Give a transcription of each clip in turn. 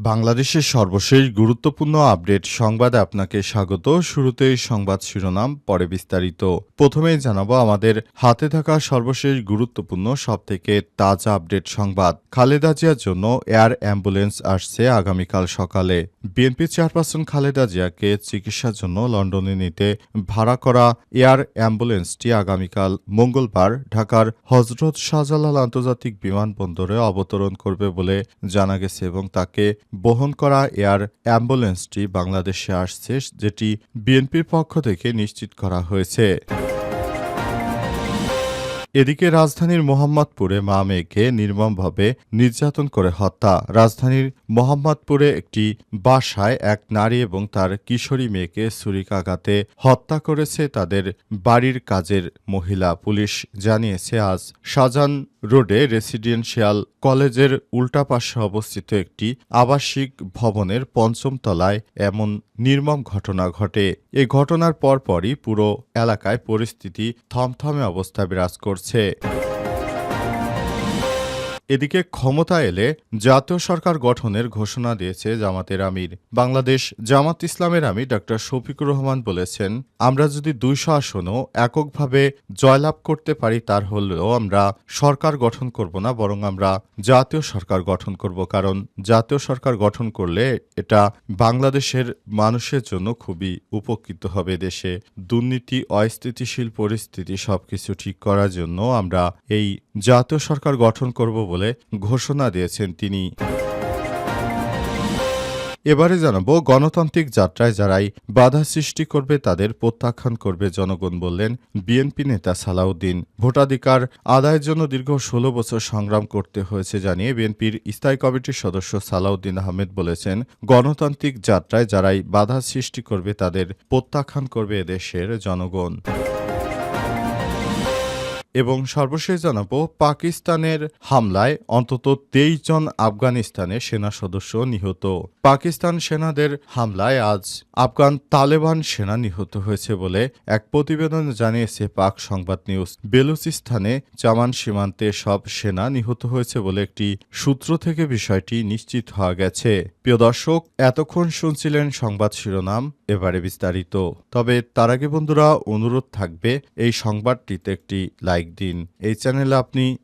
বাংলাদেশের সর্বশেষ গুরুত্বপূর্ণ আপডেট সংবাদে আপনাকে স্বাগত। শুরুতেই সংবাদ শিরোনাম, পরে বিস্তারিত। প্রথমেই জানাব আমাদের হাতে থাকা সর্বশেষ গুরুত্বপূর্ণ, সবথেকে তাজা আপডেট সংবাদ। খালেদা জিয়ার জন্য এয়ার অ্যাম্বুলেন্স আসছে আগামীকাল সকালে। বিএনপি চেয়ারপারসন খালেদা জিয়াকে চিকিৎসার জন্য লন্ডনে নিতে ভাড়া করা এয়ার অ্যাম্বুলেন্সটি আগামীকাল মঙ্গলবার ঢাকার হজরত শাহজালাল আন্তর্জাতিক বিমানবন্দরে অবতরণ করবে বলে জানা গেছে এবং তাকে বহন করা এয়ার অ্যাম্বুলেন্সটি বাংলাদেশে আসছে, যেটি বিএনপির পক্ষ থেকে নিশ্চিত করা হয়েছে। এদিকে রাজধানীর মোহাম্মদপুরে মা মেয়েকে নির্মমভাবে নির্যাতন করে হত্যা। রাজধানীর মোহাম্মদপুরে একটি বাসায় এক নারী এবং তার কিশোরী মেয়েকে ছুরিকাঘাতে হত্যা করেছে তাদের বাড়ির কাজের মহিলা। পুলিশ জানিয়েছে, আজ শাহজাহান রোডে রেসিডেন্সিয়াল কলেজের উল্টা পাশে অবস্থিত একটি আবাসিক ভবনের পঞ্চম তলায় এমন নির্মম ঘটনা ঘটে। এই ঘটনার পরপরই পুরো এলাকায় পরিস্থিতি থমথমে অবস্থা বিরাজ করছে। এদিকে ক্ষমতা এলে জাতীয় সরকার গঠনের ঘোষণা দিয়েছে জামাতের আমির। বাংলাদেশ জামাত ইসলামের আমির ডক্টর শফিকুর রহমান বলেছেন, আমরা যদি দুইশো আসনও এককভাবে জয়লাভ করতে পারি, তার হলেও আমরা সরকার গঠন করব না, বরং আমরা জাতীয় সরকার গঠন করব। কারণ জাতীয় সরকার গঠন করলে এটা বাংলাদেশের মানুষের জন্য খুবই উপকৃত হবে দেশে। দুর্নীতি, অস্থিতিশীল পরিস্থিতি সবকিছু ঠিক করার জন্য আমরা এই জাতীয় সরকার গঠন করব বলে ঘোষণা দিয়েছেন তিনি। এবারে জানাব, গণতান্ত্রিক যাত্রায় যারাই বাধা সৃষ্টি করবে, তাদের প্রত্যাখ্যান করবে জনগণ বললেন বিএনপি নেতা সালাউদ্দিন। ভোটাধিকার আদায়ের জন্য দীর্ঘ ষোলো বছর সংগ্রাম করতে হয়েছে জানিয়ে বিএনপির স্থায়ী কমিটির সদস্য সালাউদ্দিন আহমেদ বলেছেন, গণতান্ত্রিক যাত্রায় যারাই বাধা সৃষ্টি করবে, তাদের প্রত্যাখ্যান করবে এদেশের জনগণ। এবং সর্বশেষ জানাব, পাকিস্তানের হামলায় অন্তত তেইশ জন আফগানিস্তানের সেনা সদস্য নিহত। পাকিস্তান সেনাদের হামলায় আজ আফগান তালেবান সেনা নিহত হয়েছে বলে এক প্রতিবেদন জানিয়েছে পাক সংবাদ নিউজ। বেলুচিস্তানে জামান সীমান্তে সব সেনা নিহত হয়েছে বলে একটি সূত্র থেকে বিষয়টি নিশ্চিত হওয়া গেছে। প্রিয় দর্শক, এতক্ষণ শুনছিলেন সংবাদ শিরোনাম, এবারে বিস্তারিত। তবে তার আগে বন্ধুরা, অনুরোধ থাকবে এই সংবাদটিতে একটি লাইক দিন এই চ্যানেলে আপনি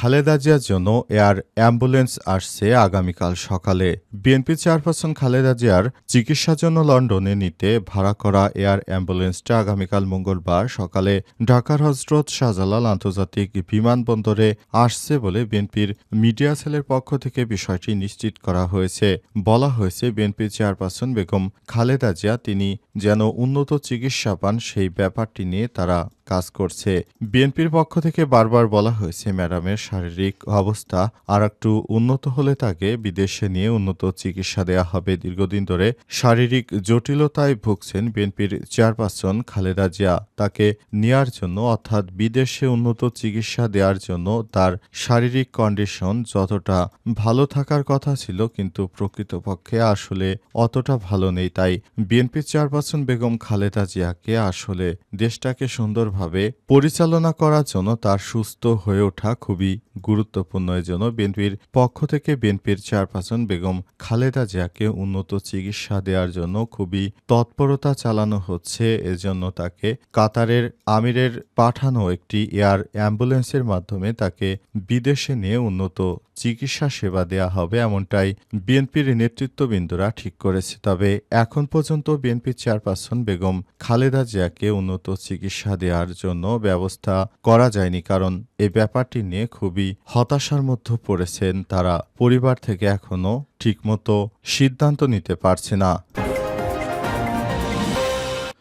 খালেদা জিয়ার জন্য এয়ার অ্যাম্বুলেন্স আসছে আগামীকাল সকালে। বিএনপি চেয়ারপারসন খালেদা জিয়ার চিকিৎসার জন্য লন্ডনে নিতে ভাড়া করা এয়ার অ্যাম্বুলেন্সটা আগামীকাল মঙ্গলবার সকালে ঢাকার হজরত শাহজালাল আন্তর্জাতিক বিমানবন্দরে আসছে বলে বিএনপির মিডিয়া সেলের পক্ষ থেকে বিষয়টি নিশ্চিত করা হয়েছে। বলা হয়েছে, বিএনপি চেয়ারপারসন বেগম খালেদা জিয়া, তিনি যেন উন্নত চিকিৎসা পান, সেই ব্যাপারটি নিয়ে তারা কাজ করছে। বিএনপির পক্ষ থেকে বারবার বলা হয়েছে, ম্যাডামের শারীরিক অবস্থা আর একটু উন্নত হলে তাকে বিদেশে নিয়ে উন্নত চিকিৎসা দেয়া হবে। দীর্ঘদিন ধরে শারীরিক জটিলতায় ভুগছেন বিএনপির চেয়ারপারসন খালেদা জিয়া। তাকে নেয়ার জন্য অর্থাৎ বিদেশে উন্নত চিকিৎসা দেওয়ার জন্য তার শারীরিক কন্ডিশন যতটা ভালো থাকার কথা ছিল, কিন্তু প্রকৃতপক্ষে আসলে অতটা ভালো নেই। তাই বিএনপি চেয়ারপারসন বেগম খালেদা জিয়াকে আসলে দেশটাকে সুন্দরভাবে পরিচালনা করার জন্য তার সুস্থ হয়ে ওঠা খুবই গুরুত্বপূর্ণ এজন্য বিএনপির পক্ষ থেকে বিএনপির চেয়ারপারসন বেগম খালেদা জিয়াকে উন্নত চিকিৎসা দেওয়ার জন্য খুবই তৎপরতা চালানো হচ্ছে। এজন্য তাকে কাতারের আমিরের পাঠানো একটি এয়ার অ্যাম্বুলেন্সের মাধ্যমে তাকে বিদেশে নিয়ে উন্নত চিকিৎসা সেবা দেয়া হবে এমনটাই বিএনপির নেতৃত্ববৃন্দরা ঠিক করেছে। তবে এখন পর্যন্ত বিএনপি চেয়ারপারসন বেগম খালেদা জিয়াকে উন্নত চিকিৎসা দেওয়ার জন্য ব্যবস্থা করা যায়নি, কারণ এ ব্যাপারটি নিয়ে খুবই হতাশার মধ্যে পড়েছেন তারা। পরিবার থেকে এখনও ঠিকমতো সিদ্ধান্ত নিতে পারছে না।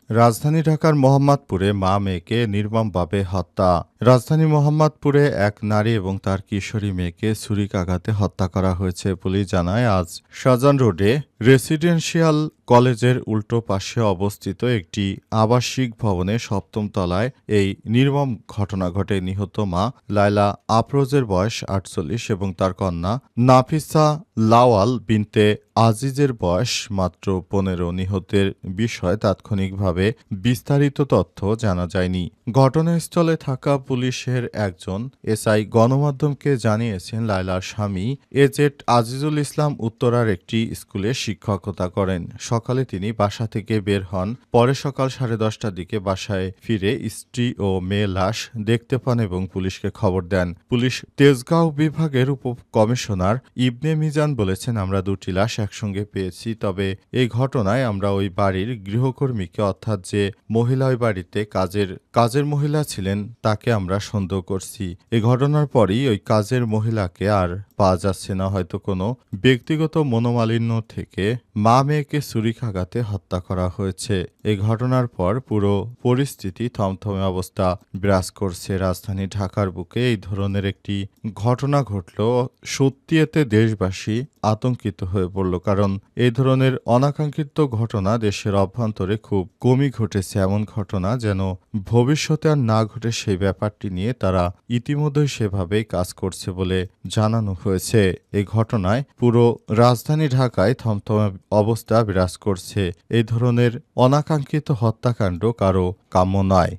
রাজধানী ঢাকার মোহাম্মদপুরে মা মেয়েকে নির্মমভাবে হত্যা। রাজধানী মোহাম্মদপুরে এক নারী এবং তার কিশোরী মেয়েকে ছুরিকাঘাতে হত্যা করা হয়েছে পুলিশ জানায় আজ শাহজান রোডে রেসিডেন্সিয়াল কলেজের উল্টো পাশে অবস্থিত একটি আবাসিক ভবনে সপ্তম তলায় এই নির্মম ঘটনা ঘটে। নিহত মা লায়লা আফরোজের বয়স আটচল্লিশ এবং তার কন্যা নাফিসা লাওয়াল বিনতে আজিজের বয়স মাত্র পনেরো নিহতের বিষয়ে তাৎক্ষণিকভাবে বিস্তারিত তথ্য জানা যায়নি। ঘটনাস্থলে থাকা পুলিশের একজন এসআই গণমাধ্যমকে জানিয়েছেন লায়লার স্বামী এজেট আজিজুল ইসলাম উত্তরার একটি স্কুলে শিক্ষকতা করেন। সকালে তিনি বাসা থেকে বের হন। পরে সকাল সাড়ে দশটার দিকে বাসায় ফিরে স্ত্রী ও মেয়ে লাশ দেখতে পান এবং পুলিশকে খবর দেন। পুলিশ তেজগাঁও বিভাগের উপ কমিশনার ইবনে মিজান বলেছেন, আমরা দুটি লাশ একসঙ্গে পেয়েছি, তবে এই ঘটনায় আমরা ওই বাড়ির গৃহকর্মীকে, অর্থাৎ যে মহিলা ওই বাড়িতে কাজের কাজের মহিলা ছিলেন, তাকে আমরা সন্দেহ করছি। এই ঘটনার পরই ওই কাজের মহিলাকে আর পাওয়া যাচ্ছে না। হয়তো কোনো ব্যক্তিগত মনোমালিন্য থেকে মা মেয়েকে ছুরিকাঘাতে হত্যা করা হয়েছে। এই ঘটনার পর পুরো পরিস্থিতি থমথমে অবস্থা বিরাজ করছে রাজধানী ঢাকার বুকে। এই ধরনের একটি ঘটনা ঘটল সত্যি এতে দেশবাসী আতঙ্কিত হয়ে পড়ল, কারণ এই ধরনের অনাকাঙ্ক্ষিত ঘটনা দেশের অভ্যন্তরে খুব কমই ঘটেছে। এমন ঘটনা যেন ভবিষ্যতে আর না ঘটে সেই ব্যাপারটি নিয়ে তারা ইতিমধ্যেই সেভাবেই কাজ করছে বলে জানানো হয়েছে। এই ঘটনায় পুরো রাজধানী ঢাকায় থমথমে অবস্থা বিরাজ করছে। এই ধরনের অনাকাঙ্ক্ষিত হত্যাকাণ্ড কারও কাম্য নয়।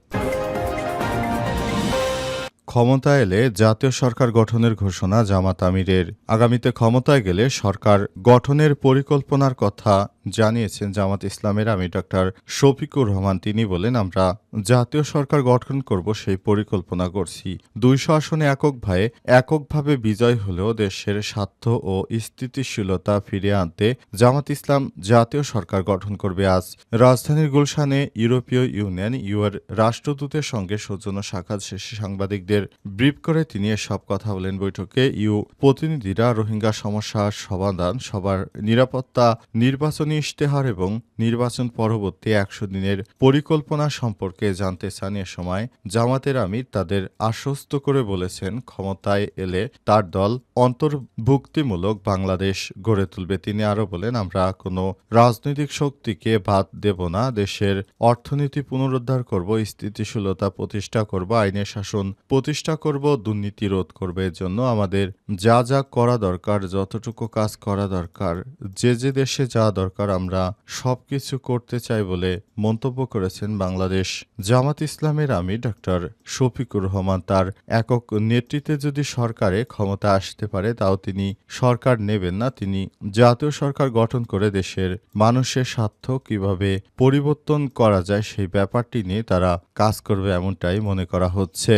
ক্ষমতা এলে জাতীয় সরকার গঠনের ঘোষণা জামাত আমিরের। আগামীতে ক্ষমতায় গেলে সরকার গঠনের পরিকল্পনার কথা জানিয়েছেন জামাত ইসলামের আমি ডক্টর শফিকুর রহমান। তিনি বলেন, আমরা জাতীয় সরকার গঠন করব সেই পরিকল্পনা করছি। দুইশো আসনে এককভাবে এককভাবে বিজয় হলেও দেশের স্বার্থ ও স্থিতিশীলতা ফিরিয়ে আনতে জামাত ইসলাম জাতীয় সরকার গঠন করবে আজ। রাজধানীর গুলশানে ইউরোপীয় ইউনিয়ন ইউএর রাষ্ট্রদূতের সঙ্গে সৌজন্য সাক্ষাৎ শেষে সাংবাদিকদের ব্রিফ করে তিনি এসব কথা বলেন। বৈঠকে ইউ প্রতিনিধিরা রোহিঙ্গা সমস্যার সমাধান, সবার নিরাপত্তা, নির্বাচনী ইশতেহার এবং নির্বাচন পরবর্তী একশো দিনের পরিকল্পনা সম্পর্কে জানতে চান এ সময় জামাতের আমির তাদের আশ্বস্ত করে বলেছেন, ক্ষমতায় এলে তার দল অন্তর্ভুক্তিমূলক বাংলাদেশ গড়ে তুলবে। তিনি আরও বলেন, আমরা কোনো রাজনৈতিক শক্তিকে বাদ দেব না। দেশের অর্থনীতি পুনরুদ্ধার করব, স্থিতিশীলতা প্রতিষ্ঠা করব, আইনের শাসন প্রতিষ্ঠা করব, দুর্নীতি রোধ করবে। জন্য আমাদের যা যা করা দরকার, যতটুকু কাজ করা দরকার, যে যে দেশে যা দরকার আমরা সবকিছু করতে চাই বলে মন্তব্য করেছেন বাংলাদেশ জামাত ইসলামের আমি ডক্টর শফিকুর রহমান। তার একক নেতৃত্বে যদি সরকারে ক্ষমতা আসতে পারে, তাও তিনি সরকার নেবেন না। তিনি জাতীয় সরকার গঠন করে দেশের মানুষের স্বার্থ কীভাবে পরিবর্তন করা যায়, সেই ব্যাপারটি নিয়ে তারা কাজ করবে এমনটাই মনে করা হচ্ছে।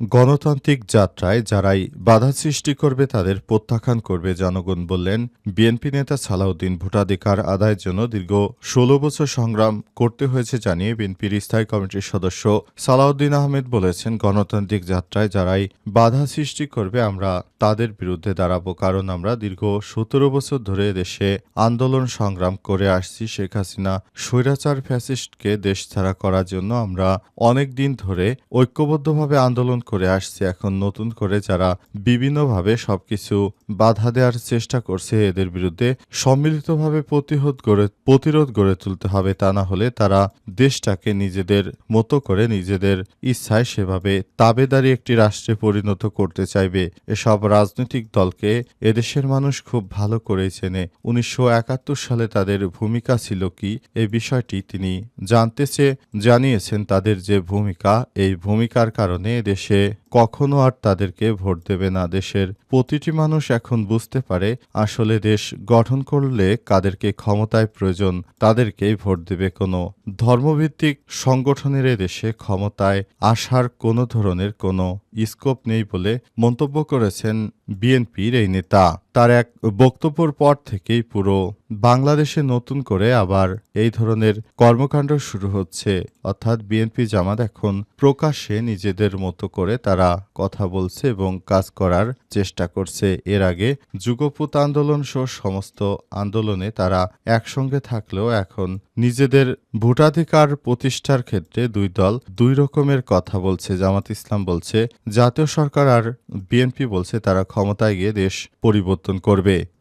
গণতান্ত্রিক যাত্রায় যারাই বাধা সৃষ্টি করবে, তাদের প্রত্যাখ্যান করবে জনগণ বললেন বিএনপি নেতা সালাউদ্দিন ভোটাধিকার আদায়ের জন্য দীর্ঘ ষোলো বছর সংগ্রাম করতে হয়েছে জানিয়ে বিএনপির স্থায়ী কমিটির সদস্য সালাউদ্দিন আহমেদ বলেছেন, গণতান্ত্রিক যাত্রায় যারাই বাধা সৃষ্টি করবে, আমরা তাদের বিরুদ্ধে দাঁড়াবো। কারণ আমরা দীর্ঘ সতেরো বছর ধরে দেশে আন্দোলন সংগ্রাম করে আসছি। শেখ হাসিনা স্বৈরাচার ফ্যাসিস্টকে দেশ ছাড়া করার জন্য আমরা অনেক দিন ধরে ঐক্যবদ্ধভাবে আন্দোলন করে আসছি এখন নতুন করে যারা বিভিন্নভাবে সবকিছু বাধা দেওয়ার চেষ্টা করছে এদের বিরুদ্ধে সম্মিলিতভাবে প্রতিরোধ গড়ে প্রতিরোধ গড়ে তুলতে হবে তা না হলে তারা দেশটাকে নিজেদের মতো করে নিজেদের ইচ্ছায় সেভাবে তাবেদারি একটি রাষ্ট্রে পরিণত করতে চাইবে। এসব রাজনৈতিক দলকে এদেশের মানুষ খুব ভালো করেই চেনে। উনিশশো একাত্তর সালে তাদের ভূমিকা ছিল কি এই বিষয়টি তিনি জানতে চেয়ে জানিয়েছেন তাদের যে ভূমিকা, এই ভূমিকার কারণে দেশে কখনো আর তাদেরকে ভোট দেবে না। দেশের প্রতিটি মানুষ এখন বুঝতে পারে আসলে দেশ গঠন করলে কাদেরকে ক্ষমতায় প্রয়োজন, তাদেরকেই ভোট দেবে কোনো। ধর্মভিত্তিক সংগঠনের দেশে ক্ষমতায় আসার কোনো ধরনের কোনো স্কোপ নেই বলে মন্তব্য করেছেন বিএনপির এই নেতা। তার এক বক্তব্যের পর থেকেই পুরো বাংলাদেশে নতুন করে আবার এই ধরনের কর্মকাণ্ড শুরু হচ্ছে। অর্থাৎ বিএনপি জামাত এখন প্রকাশ্যে নিজেদের মতো করে তারা কথা বলছে এবং কাজ করার চেষ্টা করছে। এর আগে যুগপুত আন্দোলন সহ সমস্ত আন্দোলনে তারা একসঙ্গে থাকলেও এখন নিজেদের ভোটাধিকার প্রতিষ্ঠার ক্ষেত্রে দুই দল দুই রকমের কথা বলছে। জামাত ইসলাম বলছে, জাতীয় সরকার আর বিএনপি বলছে তারা ক্ষমতায় গিয়ে দেশ পরিবর্তন করবে।